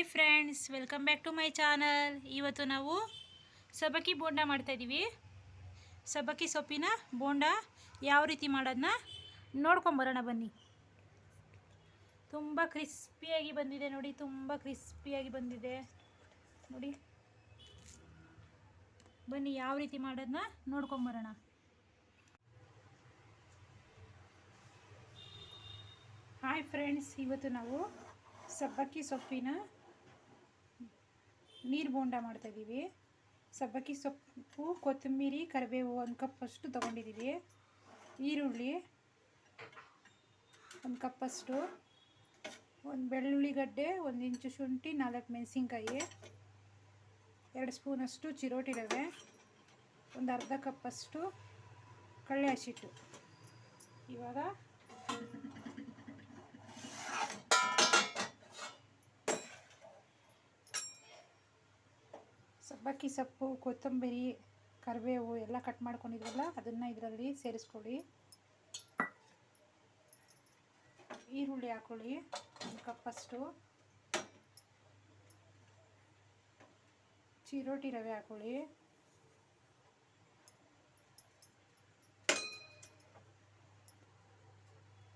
Hi friends, welcome back to my channel. ಇವತ್ತು ನಾವು ಸಬ್ಬಕ್ಕಿ ಬೋಂಡ ಮಾಡ್ತಾಯಿದ್ದೀವಿ ಸಬಕಿ ಸೊಪ್ಪಿನ ಬೋಂಡ ಯಾವ ರೀತಿ ಮಾಡೋದನ್ನ ನೋಡ್ಕೊಂಬರೋಣ ಬನ್ನಿ. ತುಂಬ ಕ್ರಿಸ್ಪಿಯಾಗಿ ಬಂದಿದೆ ನೋಡಿ, ತುಂಬ ಕ್ರಿಸ್ಪಿಯಾಗಿ ಬಂದಿದೆ. ನೋಡಿ, ಬನ್ನಿ ಯಾವ ರೀತಿ ಮಾಡೋದನ್ನ ನೋಡ್ಕೊಂಬರೋಣ ಹಾಯ್ ಫ್ರೆಂಡ್ಸ್, ಇವತ್ತು ನಾವು ಸಬ್ಬಕ್ಕಿ ಸೊಪ್ಪಿನ ನೀರು ಬೋಂಡ ಮಾಡ್ತಾಯಿದ್ದೀವಿ ಸಬ್ಬಕ್ಕಿ ಸೊಪ್ಪು, ಕೊತ್ತಂಬರಿ, ಕರಿಬೇವು ಒಂದು ಕಪ್ಪಷ್ಟು ತೊಗೊಂಡಿದ್ದೀವಿ ಈರುಳ್ಳಿ ಒಂದು ಕಪ್ಪಷ್ಟು ಒಂದು ಬೆಳ್ಳುಳ್ಳಿ ಗಡ್ಡೆ, ಒಂದು ಇಂಚು ಶುಂಠಿ, ನಾಲ್ಕು ಮೆಣಸಿನ್ಕಾಯಿ, ಎರಡು ಸ್ಪೂನಷ್ಟು ಚಿರೋಟಿ ರವೆ ಒಂದು ಅರ್ಧ ಕಪ್ಪಷ್ಟು ಕಳ್ಳೆ ಹಸಿಟ್ಟು. ಇವಾಗ ಸಬ್ಬಕ್ಕಿ ಸೊಪ್ಪು, ಕೊತ್ತಂಬರಿ, ಕರಿಬೇವು ಎಲ್ಲ ಕಟ್ ಮಾಡ್ಕೊಂಡಿದ್ವಲ್ಲ, ಅದನ್ನು ಇದರಲ್ಲಿ ಸೇರಿಸ್ಕೊಳ್ಳಿ. ಈರುಳ್ಳಿ ಹಾಕೊಳ್ಳಿ, ಒಂದು ಕಪ್ಪಷ್ಟು ಚಿರೋಟಿ ರವೆ ಹಾಕೊಳ್ಳಿ.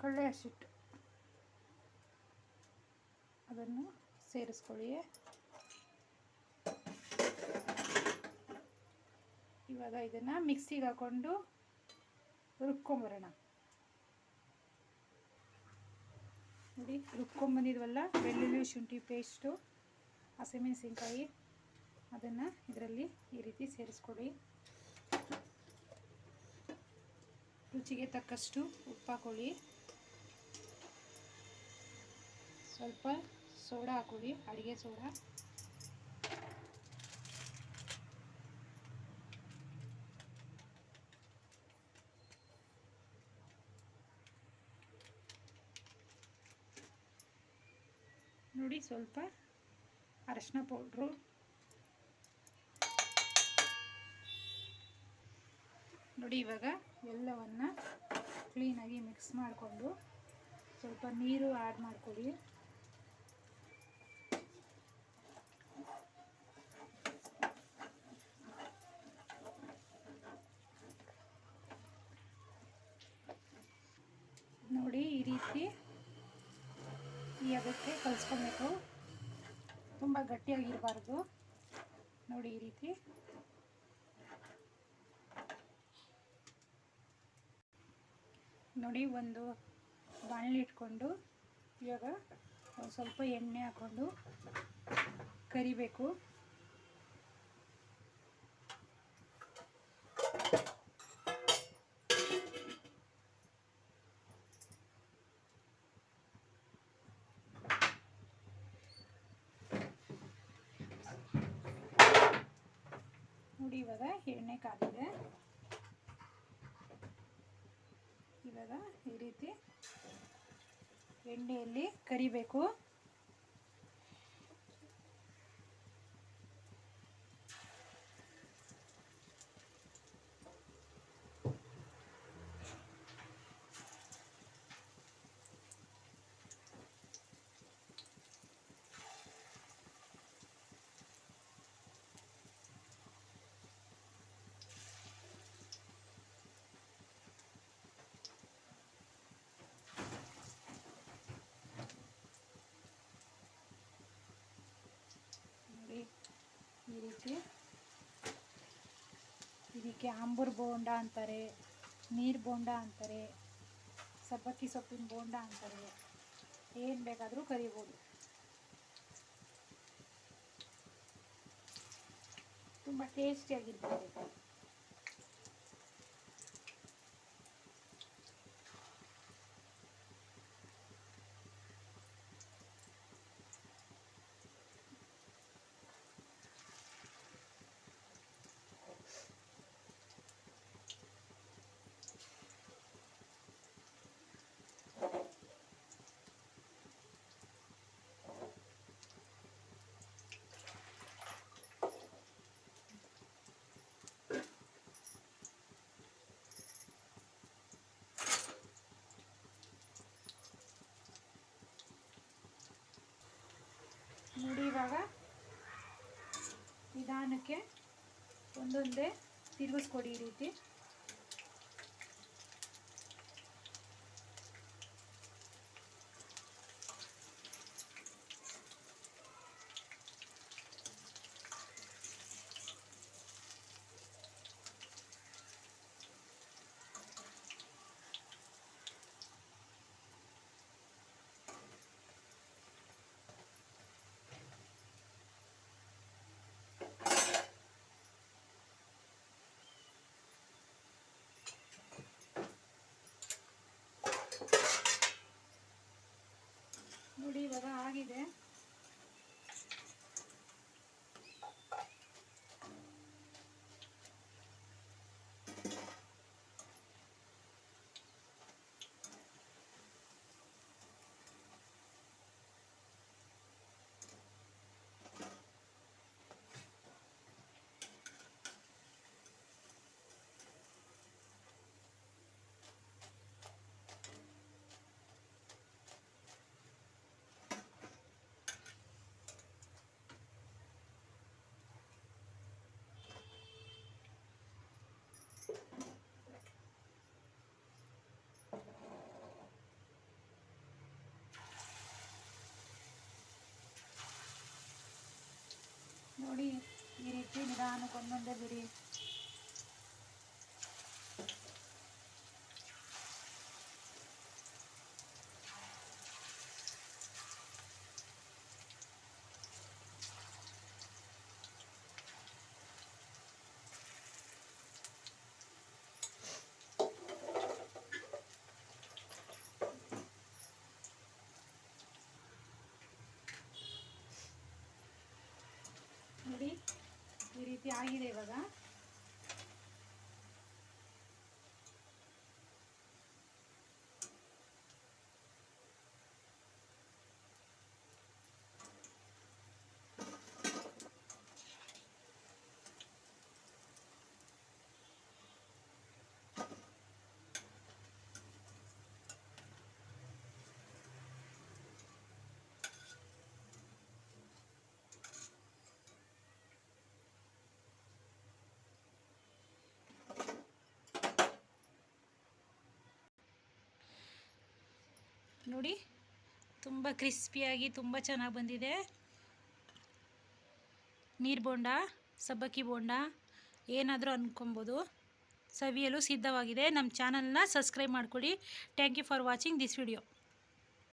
ಕಳ್ಳೆ ಹಸಿಟ್ಟು. ಅದನ್ನು ಸೇರಿಸ್ಕೊಳ್ಳಿ. ಇವಾಗ ಇದನ್ನು ಮಿಕ್ಸಿಗೆ ಹಾಕ್ಕೊಂಡು ರುಬ್ಕೊಂಬರೋಣ. ನೋಡಿ, ರುಬ್ಕೊಂಬಂದಿದ್ವಲ್ಲ, ಬೆಳ್ಳುಳ್ಳಿ, ಶುಂಠಿ ಪೇಸ್ಟು ಹಸಿಮೆಣಸಿನ್ಕಾಯಿ, ಅದನ್ನು ಇದರಲ್ಲಿ ಈ ರೀತಿ ಸೇರಿಸ್ಕೊಡಿ ರುಚಿಗೆ ತಕ್ಕಷ್ಟು ಉಪ್ಪು ಹಾಕೊಳ್ಳಿ. ಸ್ವಲ್ಪ ಸೋಡಾ ಹಾಕೊಳ್ಳಿ, ಅಡುಗೆ ಸೋಡಾ. ನೋಡಿ ಸ್ವಲ್ಪ ಅರಶಿನ ಪೌಡ್ರು. ನೋಡಿ ಇವಾಗ ಎಲ್ಲವನ್ನು ಕ್ಲೀನಾಗಿ ಮಿಕ್ಸ್ ಮಾಡಿಕೊಂಡು ಸ್ವಲ್ಪ ನೀರು ಆ್ಯಡ್ ಮಾಡ್ಕೊಳ್ಳಿ ನೋಡಿ ಈ ರೀತಿ ಅದಕ್ಕೆ ಕಲಿಸ್ಕೊಬೇಕು. ತುಂಬ ಗಟ್ಟಿಯಾಗಿರಬಾರ್ದು. ನೋಡಿ ಈ ರೀತಿ. ನೋಡಿ ಒಂದು ಬಾಣಲಿ ಇಟ್ಕೊಂಡು ಇವಾಗ ಸ್ವಲ್ಪ ಎಣ್ಣೆ ಹಾಕ್ಕೊಂಡು ಕರಿಬೇಕು. ನೋಡಿ ಇವಾಗ ಎಣ್ಣೆ ಕಾದಿದೆ ಇವಾಗ ಈ ರೀತಿ ಎಣ್ಣೆಯಲ್ಲಿ ಕರಿಬೇಕು ನೋಡಿ ಈ ರೀತಿ ಇದಕ್ಕೆ ಆಂಬೂರ್ ಬೋಂಡ ಅಂತಾರೆ, ನೀರು ಬೋಂಡ ಅಂತಾರೆ, ಸಬ್ಬಕ್ಕಿ ಸೊಪ್ಪಿನ ಬೋಂಡ ಅಂತಾರೆ. ಏನು ಬೇಕಾದರೂ ಕರಿಬೋದು. ತುಂಬ ಟೇಸ್ಟಿಯಾಗಿರ್ತದೆ ನೋಡಿ ಇವಾಗ ನಿಧಾನಕ್ಕೆ ಒಂದೊಂದೇ ತಿರುಗಿಸ್ಕೊಡಿ ಈ ರೀತಿ. ನೋಡಿ ಇವಾಗ ಆಗಿದೆ. ನೋಡಿ ಈ ರೀತಿ ನಿಧಾನಕ್ಕೆ ಒಂದೊಂದೇ ಬಿಡಿ ನೋಡಿ ಈ ರೀತಿ ಆಗಿದೆ ನೋಡಿ. ತುಂಬ ಕ್ರಿಸ್ಪಿಯಾಗಿ, ತುಂಬ ಚೆನ್ನಾಗಿ ಬಂದಿದೆ. ನೀರು ಬೋಂಡ, ಸಬ್ಬಕ್ಕಿ ಬೋಂಡ, ಏನಾದರೂ ಅಂದ್ಕೊಬೋದು ಸವಿಯಲು ಸಿದ್ಧವಾಗಿದೆ. ನಮ್ಮ ಚಾನಲ್ನ ಸಬ್ಸ್ಕ್ರೈಬ್ ಮಾಡ್ಕೊಳ್ಳಿ. Thank you for watching this video